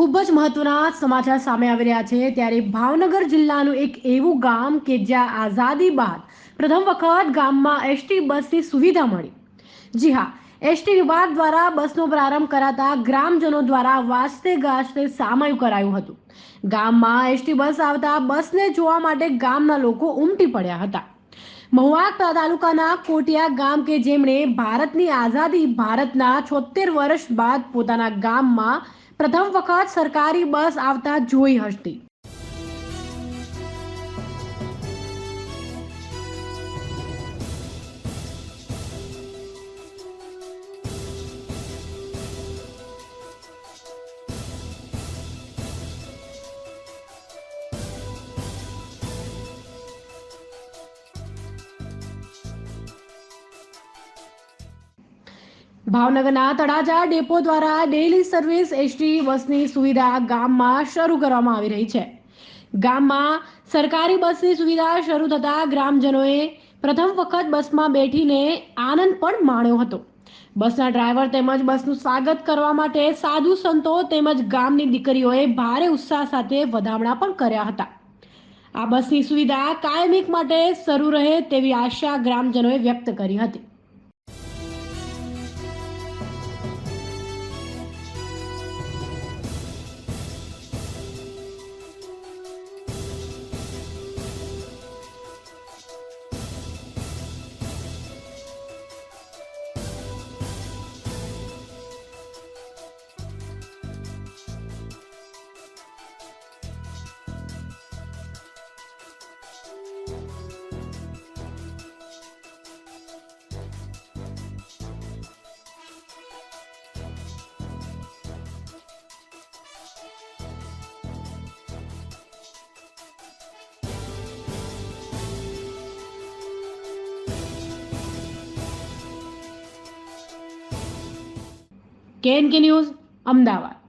ખૂબ જ મહત્વના સમાચાર સામે આવી રહ્યા છે. ત્યારે ભાવનગર જિલ્લાનું એક એવું ગામ કે જ્યાં આઝાદી બાદ પ્રથમ વખત ગામમાં એસટી બસની સુવિધા મળી. જી હા, એસટી વિભાગ દ્વારા બસનો પ્રારંભ કરાતા ગ્રામજનો દ્વારા વાસતે ગાજતે સામયું કરાયું હતું. ગામમાં એસટી બસ આવતા બસને જોવા માટે ગામના લોકો ઉમટી પડ્યા હતા. મહુવા તાલુકાના કોટિયા ગામ કે જેમણે ભારતની આઝાદી ભારતના છોતેર વર્ષ બાદ પોતાના ગામમાં પ્રથમ વખત સરકારી બસ આવતા જોઈ હતી ભાવનગરના તળાજા ડેપો દ્વારા ડેઇલી સર્વિસ એસટી બસની સુવિધા ગામમાં શરૂ કરવામાં આવી રહી છે. ગામમાં સરકારી બસની સુવિધા શરૂ થતાં ગ્રામજનોએ પ્રથમ વખત બસમાં બેઠીને આનંદ પણ માણ્યો હતો. બસના ડ્રાઈવર તેમજ બસનું સ્વાગત કરવા માટે સાધુ સંતો તેમજ ગામની દીકરીઓએ ભારે ઉત્સાહ સાથે વધામણા પણ કર્યા હતા. આ બસની સુવિધા કાયમિક માટે શરૂ રહે તેવી આશા ગ્રામજનોએ વ્યક્ત કરી હતી. કેએનકે ન્યૂઝ અમદાવાદ